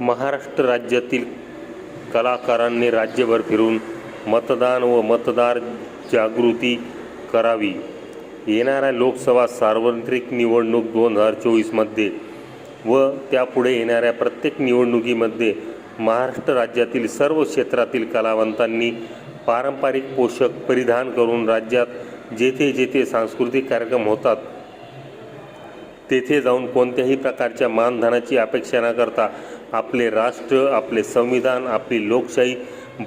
महाराष्ट्र राज्यातील कलाकारांनी राज्यभर फिरून मतदान व मतदार जागृती करावी. येणाऱ्या लोकसभा सार्वत्रिक निवडणूक दोन हजार चोवीसमध्ये व त्यापुढे येणाऱ्या प्रत्येक निवडणुकीमध्ये महाराष्ट्र राज्यातील सर्व क्षेत्रातील कलावंतांनी पारंपरिक पोषक परिधान करून राज्यात जेथे जेथे सांस्कृतिक कार्यक्रम होतात तेथे जाऊन कोणत्याही प्रकारच्या मानधनाची अपेक्षा न करता आपले राष्ट्र आपले संविधान आपली लोकशाही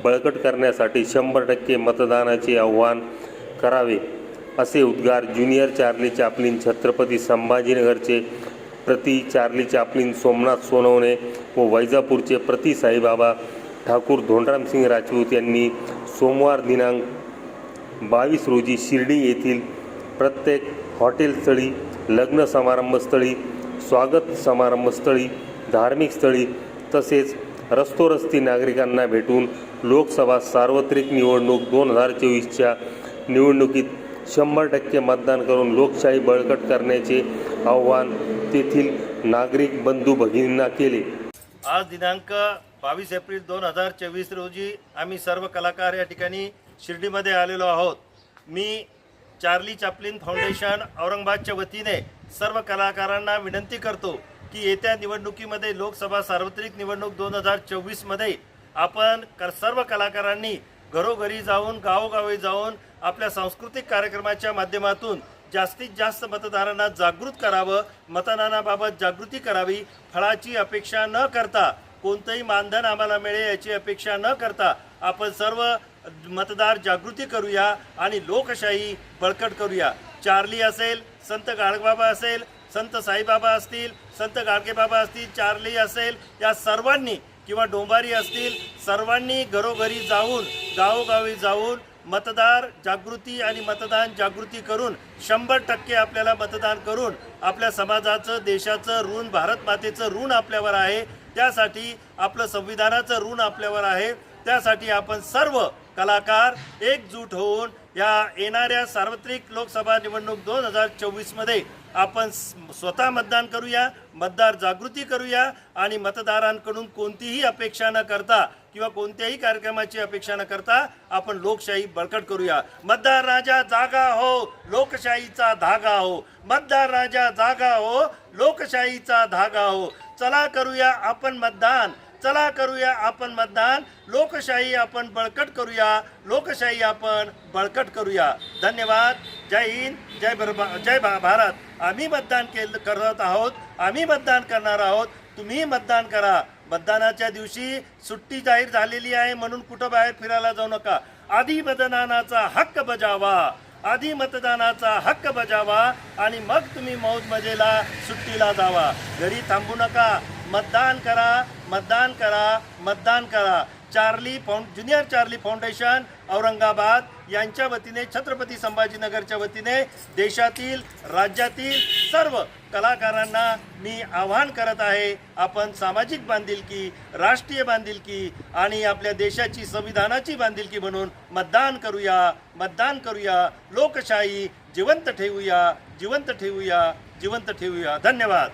बळकट करण्यासाठी शंभर टक्के मतदानाचे आव्हान करावे असे उद्गार ज्युनियर चार्ली चापलिन छत्रपती संभाजीनगरचे प्रति चार्ली चापलिन सोमनाथ सोनवणे व वैजापूरचे प्रति साईबाबा ठाकूर धोंडरामसिंग राजपूत यांनी सोमवार दिनांक बावीस रोजी शिर्डी येथील प्रत्येक हॉटेलस्थळी लग्न समारंभस्थळी स्वागत समारंभस्थळी धार्मिक स्थळी तसेच रस्तोरस्ती नागरिकांना भेटून लोकसभा सार्वत्रिक निवडणूक दोन हजार चोवीसच्या निवडणुकीत शंभर टक्के मतदान करून लोकशाही बळकट करण्याचे आव्हान तेथील नागरिक बंधू भगिनींना केले. आज दिनांक बावीस एप्रिल दोन हजार चोवीस रोजी आम्ही सर्व कलाकार या ठिकाणी शिर्डीमध्ये आलेलो आहोत. मी चार्ली चापलिन फाउंडेशन औरंगाबादच्या वतीने सर्व कलाकारांना विनंती करतो की येत्या निवडणुकीमध्ये लोकसभा सार्वत्रिक निवडणूक दोन हजार चोवीसमध्ये आपण क सर्व कलाकारांनी घरोघरी जाऊन गावोगावी जाऊन आपल्या सांस्कृतिक कार्यक्रमाच्या माध्यमातून जास्तीत जास्त मतदारांना जागृत करावं मतदानाबाबत जागृती करावी फळाची अपेक्षा न करता कोणतंही मानधन आम्हाला मिळेल याची अपेक्षा न करता आपण सर्व मतदार जागृती करूया आणि लोकशाही बळकट करूया. चार्ली असेल संत गाडगबाबा असेल संत साईबाबा असतील संत गाडगेबाबा असतील चार्ली असेल या सर्वांनी किंवा डोंबारी असतील सर्वांनी घरोघरी जाऊन गावोगावी जाऊन मतदार जागृती आणि मतदान जागृती करून शंभर टक्के आपल्याला मतदान करून आपल्या समाजाचं देशाचं ऋण भारत मातेचं ऋण आपल्यावर आहे. त्यासाठी आपलं संविधानाचं ऋण आपल्यावर आहे. त्यासाठी आपण सर्व कलाकार एकजूट होऊन या येणाऱ्या सार्वत्रिक लोकसभा निवडणूक दोन हजार चोवीसमध्ये आपण स्वतः मतदान करूया मतदार जागृती करूया आणि मतदारांकडून कोणतीही अपेक्षा न करता किंवा कोणत्याही कार्यक्रमाची अपेक्षा न करता आपण लोकशाही बळकट करूया. मतदार राजा जागा हो लोकशाहीचा धागा हो. मतदार राजा जागा हो लोकशाहीचा धागा हो. चला करूया आपण मतदान. चला करूया आपण मतदान. लोकशाही आपण बळकट करूया. लोकशाही आपण बळकट करूया. धन्यवाद. जय हिंद. जय बरबा जय भा भारत. आम्ही मतदान केलं करत आहोत. आम्ही मतदान करणार आहोत. तुम्ही मतदान करा. मतदानाच्या दिवशी सुट्टी जाहीर झालेली आहे म्हणून कुठं बाहेर फिरायला जाऊ नका. आधी मतदानाचा हक्क बजावा. आधी मतदानाचा हक्क बजावा आणि मग तुम्ही मौज मजेला सुट्टीला जावा. घरी थांबू नका. मतदान करा मतदान करा मतदान करा. Charlie found junior Charlie foundation Aurangabad यांच्या वतीने छत्रपती संभाजीनगरच्या वतीने देशातील राज्यातील सर्व कलाकारांना मी आवाहन करत आहे आपण सामाजिक बांधिलकी राष्ट्रीय बांधिलकी आणि आपल्या देशाची संविधानाची बांधिलकी म्हणून मतदान करूया मतदान करूया. लोकशाही जिवंत ठेवूया जिवंत ठेवूया जिवंत ठेवूया. धन्यवाद.